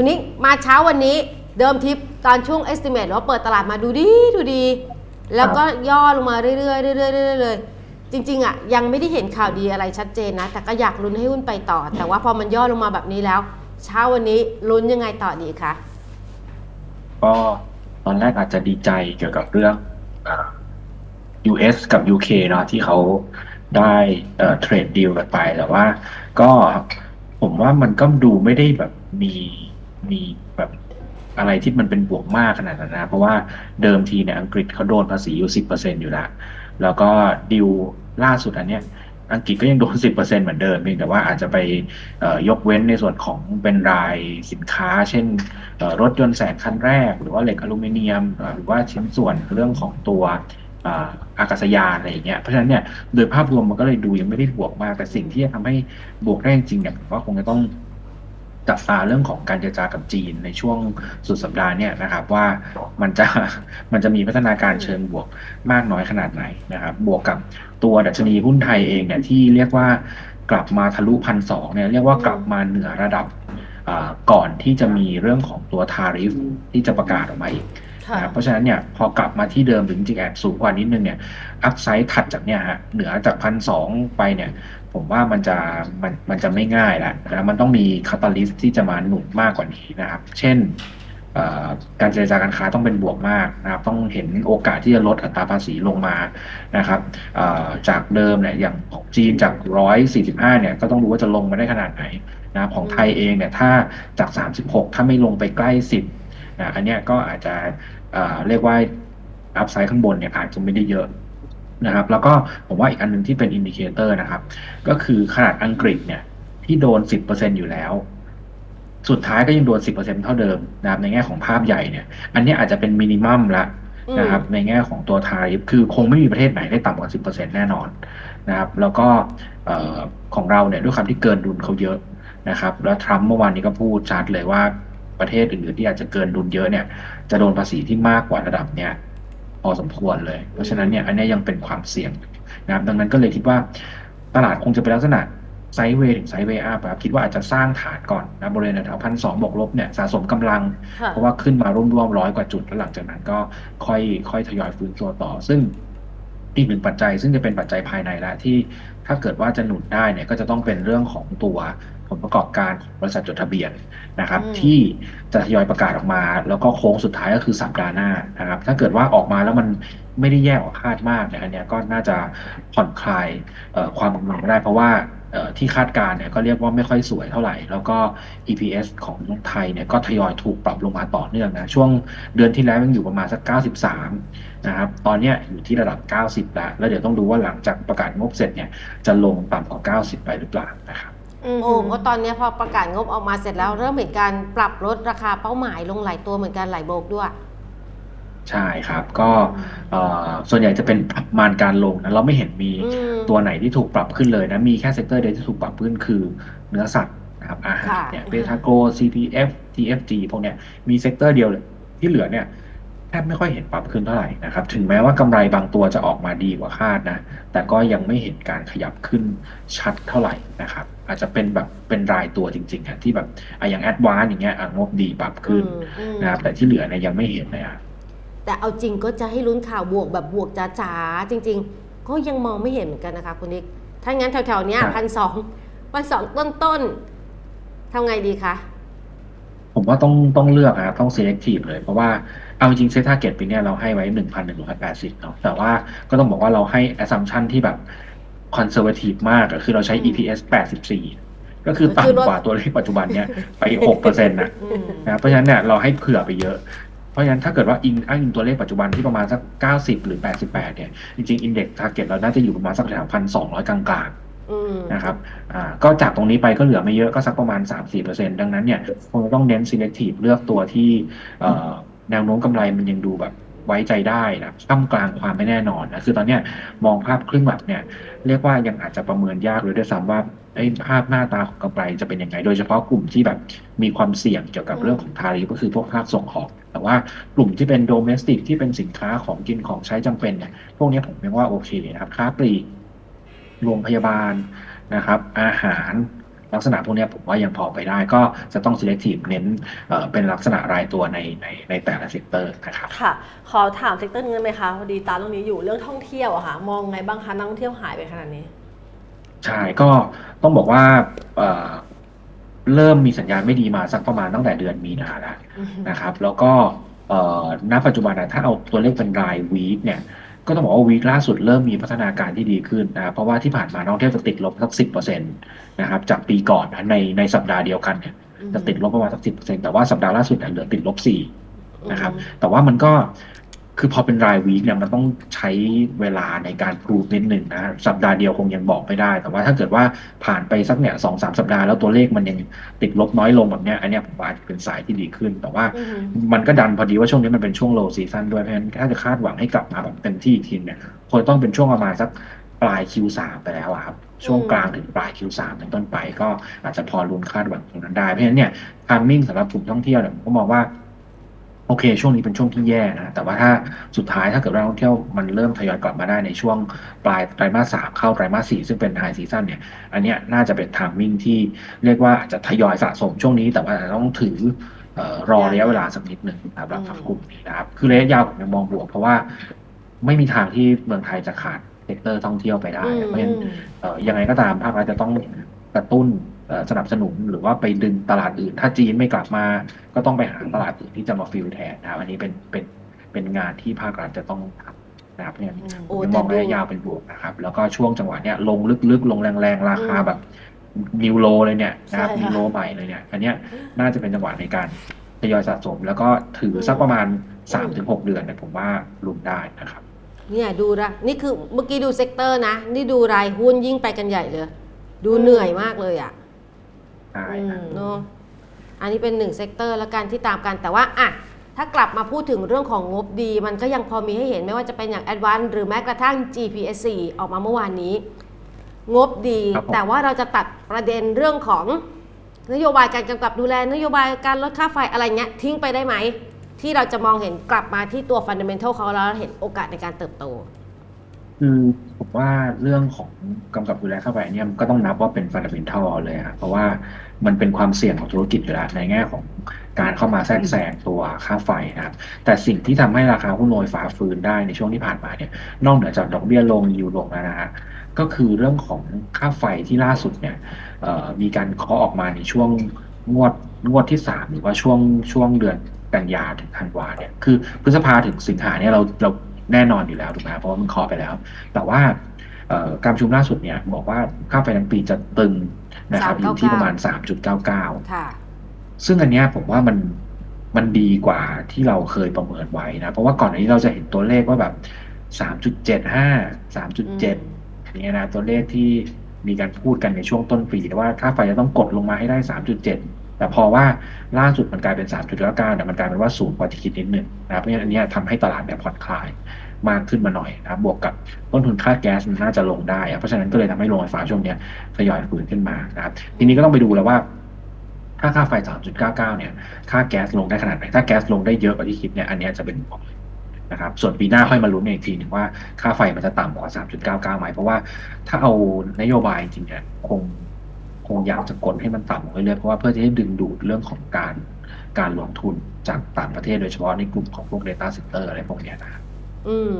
คุณนิกมาเช้าวันนี้เดิมทิปตอนช่วง estimate หรือว่าเปิดตลาดมาดูดีดูดี แล้วก็ย่อลงมาเรื่อยๆเรื่อยๆเรื่อยๆเลยจริงๆอะยังไม่ได้เห็นข่าวดีอะไรชัดเจนนะ แต่ก็อยากลุ้นให้หุ้นไปต่อ แต่ว่าพอมันย่อลงมาแบบนี้แล้ว เช้าวันนี้ลุ้นยังไงต่อดีคะก็ตอนแรกอาจจะดีใจเกี่ยวกับเรื่องอ่า US กับ UK เนาะที่เขาได้เทรดดีลกันไปแต่ว่า ก็ผมว่ามันก็ดูไม่ได้แบบมี มีแบบอะไรที่มันเป็นบวกมากขนาดนั้นนะ เพราะว่าเดิมทีเนี่ยอังกฤษเขาโดนภาษีอยู่สิบเปอร์เซ็นอยู่ล้วแล้วก็ดีลล่าสุดอันเนี้ยอังกฤษก็ยังโดนสิบเปอร์เซ็นเหมือนเดิมเพียงแต่ว่าอาจจะไปยกเว้นในส่วนของเป็นรายสินค้า เช่นเอ่อรถยนต์แสงคันแรก หรือว่าเหล็กอลูมิเนียม หรือว่าชิ้นส่วนเรื่องของตัวอากาศยานอะไรอย่างเงี้ย เพราะฉะนั้นเนี่ยโดยภาพรวมมันก็เลยดูยังไม่ได้บวกมาก แต่สิ่งที่จะทำให้บวกได้จริงเนี่ยผมว่าคงจะต้อง จับตาเรื่องของการเจรจากับจีนในช่วงสุดสัปดาห์เนี่ยนะครับว่ามันจะมันจะมีพัฒนาการเชิงบวกมากน้อยขนาดไหนนะครับ บวกกับตัวดัชนีหุ้นไทยเองเนี่ยที่เรียกว่ากลับมาทะลุพันสองเนี่ยเรียกว่ากลับมาเหนือระดับก่อนที่จะมีเรื่องของตัวทาริฟที่จะประกาศออกมาอีก นะเพราะฉะนั้นเนี่ยพอกลับมาที่เดิมหรือจริงแอบสูงกว่านิดนึงเนี่ยอัพไซด์ถัดจากเนี่ยฮะเหนือจากพันสองไปเนี่ยผมว่ามันจะมันมันจะไม่ง่ายแล้วนะมันต้องมีคาตาลิสที่จะมาหนุนมากกว่านี้นะครับ เช่นการเจรจาการค้าต้องเป็นบวกมากนะครับต้องเห็นโอกาสที่จะลดอัตราภาษีลงมานะครับจากเดิมเนี่ยอย่างของจีนจากร้อยสี่สิบห้าเนี่ยก็ต้องรู้ว่าจะลงมาได้ขนาดไหนนะครับของไทยเองเนี่ยถ้าจาก 36 ถ้าไม่ลงไปใกล้ 10 นะอันเนี้ยก็อาจจะเอ่อเรียกว่าอัพไซด์ข้างบนเนี่ยอาจจะไม่ได้เยอะนะครับ แล้วก็ผมว่าอีกอันหนึ่งที่เป็นอินดิเคเตอร์นะครับ ก็คือขนาดอังกฤษเนี่ย ที่โดน 10%อยู่แล้ว สุดท้ายก็ยังโดน 10%เท่าเดิมนะครับในแง่ของภาพใหญ่เนี่ย อันเนี้ยอาจจะเป็นมินิมัมละนะครับในแง่ของตัวทาริฟคือคงไม่มีประเทศไหนได้ต่ำกว่า 10%แน่นอนนะครับ แล้วก็เอ่อของเราเนี่ยด้วยความที่เกินดุลเขาเยอะนะครับ แล้วทรัมป์เมื่อวานนี้ก็พูดชัดเลยว่า ประเทศอื่นๆที่อาจจะเกินดุลเยอะเนี่ย จะโดนภาษีที่มากกว่าระดับเนี้ยพอสมควรเลย เพราะฉะนั้นเนี่ยอันเนี้ยยังเป็นความเสี่ยงนะครับดังนั้นก็เลยคิดว่าตลาดคงจะเป็นลักษณะไซด์เวย์ถึงไซด์เวย์อัพครับคิดว่าอาจจะสร้างฐานก่อนนะบริเวณแถวพันสองบวกลบเนี่ยสะสมกำลังค่ะเพราะว่าขึ้นมาร่วมๆร้อยกว่าจุดแล้วหลังจากนั้นก็ค่อยค่อยทยอยฟื้นตัวต่อ ซึ่ง อีกหนึ่งปัจจัย ซึ่งจะเป็นปัจจัยภายในละที่ถ้าเกิดว่าจะหนุนได้เนี่ยก็จะต้องเป็นเรื่องของตัวผลประกอบการของบริษัทจดทะเบียนนะครับอืมที่จะทยอยประกาศออกมา แล้วก็โค้งสุดท้ายก็คือสัปดาห์หน้านะครับ ถ้าเกิดว่าออกมาแล้วมันไม่ได้แย่กว่าคาดมากเนี่ยอันเนี้ยก็น่าจะผ่อนคลายเอ่อความกังวลได้เพราะว่าเอ่อ ที่คาดการเนี่ยก็เรียกว่าไม่ค่อยสวยเท่าไหร่ แล้วก็ EPS ของไทยเนี่ยก็ทยอยถูกปรับลงมาต่อเนื่องนะ ช่วงเดือนที่แล้วยังอยู่ประมาณสัก 93 นะครับ ตอนนี้อยู่ที่ระดับ 90 แล้ว แล้วเดี๋ยวต้องดูว่าหลังจากประกาศงบเสร็จเนี่ยจะลงต่ำกว่า 90 ไปหรือเปล่านะครับโอ้เพราะตอนนี้พอประกาศงบออกมาเสร็จแล้วเริ่มเห็นการปรับลดราคาเป้าหมายลงหลายตัวเหมือนกันหลายโบกด้วย ใช่ครับ ก็เอ่อส่วนใหญ่จะเป็นประมาณการลงนะเราไม่เห็นมีอืมตัวไหนที่ถูกปรับขึ้นเลยนะ มีแค่เซกเตอร์เดียวที่ถูกปรับขึ้นคือเนื้อสัตว์นะครับอาหารค่ะเนี่ยเบทาโก CPF TFG พวกเนี้ยมีเซกเตอร์เดียวเลยที่เหลือเนี่ยแทบไม่ค่อยเห็นปรับขึ้นเท่าไหร่นะครับ ถึงแม้ว่ากำไรบางตัวจะออกมาดีกว่าคาดนะ แต่ก็ยังไม่เห็นการขยับขึ้นชัดเท่าไหร่นะครับ อาจจะเป็นแบบเป็นรายตัวจริงๆอะที่แบบอะอย่างแอดวานอย่างเงี้ยอะงบดีปรับขึ้นอืมอืม นะครับแต่ที่เหลือเนี่ยยังไม่เห็นเลยอะ แต่เอาจริงก็จะให้ลุ้นข่าวบวกแบบบวกจ๋าๆจริง ๆ ก็ยังมองไม่เห็นเหมือนกันนะคะคุณนิกถ้างั้นแถวๆเนี้ยครับพันสองพันสองต้นๆทำไงดีคะผมว่าต้องต้องเลือกนะครับต้อง selective เลย เพราะว่าเอาจริงเซต t า r g เก็ตปีเนี้ยเราให้ไว้1,180เนาะแต่ว่าก็ต้องบอกว่าเราให้ assumption ที่แบบ conservative มากอะคือเราใช้อืม EPS 84ก็คือก็คือลดต่ำกว่าตัวเลขปัจจุบันเนี่ยไป6%นะอืมนะครับเพราะฉะนั้นเนี่ยเราให้เผื่อไปเยอะ เพราะฉะนั้นถ้าเกิดว่าอิงอ้างอิงตัวเลขปัจจุบันที่ประมาณสัก 90 หรือ 88 เนี่ย จริงๆ index target เราน่าจะอยู่ประมาณสักแถวพันสองร้อยกลางๆอืมนะครับอ่าก็จากตรงนี้ไปก็เหลือไม่เยอะก็สักประมาณ 3-4%ดังนั้นเนี่ยคงจะต้องเน้น selective เลือกตัวที่เอ่อแนวโน้มกำไรมันยังดูแบบไว้ใจได้นะท่ามกลางความไม่แน่นอนนะคือตอนเนี้ยมองภาพครึ่งหลังเนี่ย เรียกว่ายังอาจจะประเมินยากเลยด้วยซ้ำว่า ไอ้ภาพหน้าตาของกำไรจะเป็นยังไง โดยเฉพาะกลุ่มที่แบบมีความเสี่ยงเกี่ยวกับเรื่องของทาริฟก็คือพวกภาคส่งออก แต่ว่ากลุ่มที่เป็นโดเมสติกที่เป็นสินค้าของกินของใช้จำเป็นเนี่ยพวกเนี้ยผมยังว่าโอเคนะครับค้าปลีกโรงพยาบาลนะครับ อาหารลักษณะพวกเนี้ยผมว่ายังพอไปได้ก็จะต้อง selective เน้นเอ่อเป็นลักษณะรายตัวในในในแต่ละเซกเตอร์นะครับค่ะ ขอถามเซกเตอร์นึงได้ไหมคะพอดีตามตรงนี้อยู่เรื่องท่องเที่ยวอะค่ะ มองไงบ้างคะนักท่องเที่ยวหายไปขนาดนี้ ใช่ก็ต้องบอกว่าเอ่อเริ่มมีสัญญาณไม่ดีมาสักประมาณตั้งแต่เดือนมีนาแล้วนะครับ แล้วก็เอ่อณปัจจุบันนะถ้าเอาตัวเลขเป็นรายวีคเนี่ย ก็ต้องบอกว่าวีคล่าสุดเริ่มมีพัฒนาการที่ดีขึ้นนะเพราะว่าที่ผ่านมานักท่องเที่ยวจะติดลบสักสิบเปอร์เซ็นต์นะครับจากปีก่อนนะในในสัปดาห์เดียวกันเนี่ยจะติดลบประมาณสักสิบเปอร์เซ็นต์แต่ว่าสัปดาห์ล่าสุดเนี่ยเหลือติดลบสี่นะครับ แต่ว่ามันก็ คือพอเป็นรายวีคเนี่ยมันต้องใช้เวลาในการพรูฟนิดหนึ่งนะสัปดาห์เดียวคงยังบอกไม่ได้ แต่ว่าถ้าเกิดว่าผ่านไปสักเนี่ยสองสามสัปดาห์แล้วตัวเลขมันยังติดลบน้อยลงแบบเนี้ยอันเนี้ยผมว่าอาจจะเป็นสายที่ดีขึ้น แต่ว่าอืมมันก็ดันพอดีว่าช่วงนี้มันเป็นช่วง low season ด้วยเพราะฉะนั้นถ้าจะคาดหวังให้กลับมาแบบเต็มที่อีกทีเนี่ยควรต้องเป็นช่วงประมาณสักปลาย Q3 ไปแล้วอะครับช่วงกลางถึงปลาย Q3 เป็นต้นไปก็อาจจะพอลุ้นคาดหวังตรงนั้นได้เพราะฉะนั้นเนี่ยทามมิ่งสำหรับกลุ่มท่องเที่ยวเนี่ยผมก็มองว่า โอเค ช่วงนี้เป็นช่วงที่แย่นะแต่ว่าถ้าสุดท้ายถ้าเกิดว่านักท่องเที่ยวมันเริ่มทยอยกลับมาได้ในช่วงปลายไตรมาสสามเข้าไตรมาสสี่ซึ่งเป็นไฮซีซั่นเนี่ย อันเนี้ยน่าจะเป็นทามมิ่งที่เรียกว่าอาจจะทยอยสะสมช่วงนี้แต่ว่าอาจจะต้องถือเอ่อรอระยะเวลาสักนิดหนึ่งสำหรับอืมกลุ่มนี้นะครับ คือระยะยาวผมยังมองบวกเพราะว่าไม่มีทางที่เมืองไทยจะขาดเซกเตอร์ท่องเที่ยวไปได้เพราะฉะนั้นเอ่อยังไงก็ตามภาครัฐจะต้องกระตุ้นเอ่อ สนับสนุนหรือว่าไปดึงตลาดอื่น ถ้าจีนไม่กลับมา ก็ต้องไปหาตลาดอื่นที่จะมาฟิลแทนนะครับอันนี้เป็นเป็นเป็นงานที่ภาครัฐจะต้องทำนะครับเนี่ยอืมโอ้ผมแต่มองดูระยะยาวเป็นบวกนะครับ แล้วก็ช่วงจังหวะเนี้ยลงลึกๆ ลงแรงๆ ราคาแบบนิวโลเลยเนี่ยนะครับใช่ค่ะนิวโลใหม่เลยเนี่ยอันเนี้ยน่าจะเป็นจังหวะในการทยอยสะสม แล้วก็ถือสักประมาณสามถึงหกเดือนเนี่ยผมว่าลุ้นได้นะครับเนี่ยดูละนี่คือเมื่อกี้ดูเซกเตอร์นะ นี่ดูรายหุ้นยิ่งไปกันใหญ่เลย ดูเหนื่อยมากเลยอะ ใช่อืครับมเนาะอันนี้เป็นหนึ่งเซกเตอร์แล้วกันที่ตามกันแต่ว่าอะถ้ากลับมาพูดถึงเรื่องของงบดี มันก็ยังพอมีให้เห็นไม่ว่าจะเป็นอย่าง a d v a n c e หรือแม้กระทั่ง GPSC ออกมาเมื่อวานนี้ งบดี ครับผม แต่ว่าเราจะตัดประเด็นเรื่องของนโยบายการกำกับดูแล นโยบายการลดค่าไฟอะไรเงี้ยทิ้งไปได้ไหม ที่เราจะมองเห็นกลับมาที่ตัวฟันเดเมนทัลเขาแล้วเห็นโอกาสในการเติบโต คือผมว่าเรื่องของกำกับดูแลเข้าไปเนี่ยมันก็ต้องนับว่าเป็นฟันดั m เ n นทัลเลยครับเพราะว่ามันเป็นความเสี่ยงของธุรกิจอยู่แล้วในแง่ของการเข้ามาแทรกแซงตัวค่าไฟนะครับ แต่สิ่งที่ทำให้ราคาหุ้นโรยฟ้าฟื้นได้ในช่วงที่ผ่านมาเนี่ย นอกเหนือจากดอกเบี้ยลงยิวลงแล้วนะฮะก็คือเรื่องของค่าไฟที่ล่าสุดเนี่ยมีการเคาะออกมาในช่วงงวดงวดที่สามหรือว่าช่วงช่วงเดือนกันยาถึงธันวาเนี่ยคือพฤษภาถึงสิงหาเนี่ยเราเรา แน่นอนอยู่แล้วถูกไหมเพราะว่ามันเคาะไปแล้ว แต่ว่าเอ่อการประชุมล่าสุดเนี่ยบอกว่าค่าไฟทั้งปีจะตึงนะครับอยู่ที่ประมาณ 3.99ค่ะซึ่งอันเนี้ยผมว่ามันมันดีกว่าที่เราเคยประเมินไว้นะ เพราะว่าก่อนหน้านี้เราจะเห็นตัวเลขว่าแบบสามจุดเจ็ดห้าสามจุดเจ็ดอย่างเงี้ยนะตัวเลขที่มีการพูดกันในช่วงต้นปีว่าค่าไฟจะต้องกดลงมาให้ได้สามจุดเจ็ด แต่พอว่าล่าสุดมันกลายเป็นสามจุดเก้าเก้าแต่มันกลายเป็นว่าสูงกว่าที่คิดนิดนึงนะครับเพราะฉะนั้นอันนี้ทำให้ตลาดเนี่ยผ่อนคลายมากขึ้นมาหน่อยนะครับบวกกับต้นทุนค่าแก๊สมันน่าจะลงได้ เพราะฉะนั้นก็เลยทำให้โรงไฟฟ้าช่วงนี้ทยอยฟื้นขึ้นมานะครับทีนี้ก็ต้องไปดูแล้วว่าถ้าค่าไฟ 3.99 เนี่ย ค่าแก๊สลงได้ขนาดไหน ถ้าแก๊สลงได้เยอะกว่าที่คิดเนี่ย อันนี้จะเป็นบวกนะครับ ส่วนปีหน้าค่อยมาลุ้นกันอีกทีหนึ่งว่าค่าไฟมันจะต่ำกว่า 3.99ไหมเพราะว่าถ้าเอานโยบายจริงเนี่ยคง งอยากจะกดให้มันต่ำลงเรื่อยๆเพราะว่าเพื่อที่จะดึงดูดเรื่องของการการลงทุนจากต่างประเทศโดยเฉพาะในกลุ่มของพวก Data Center อะไรพวกเนี้ยนะครับอืม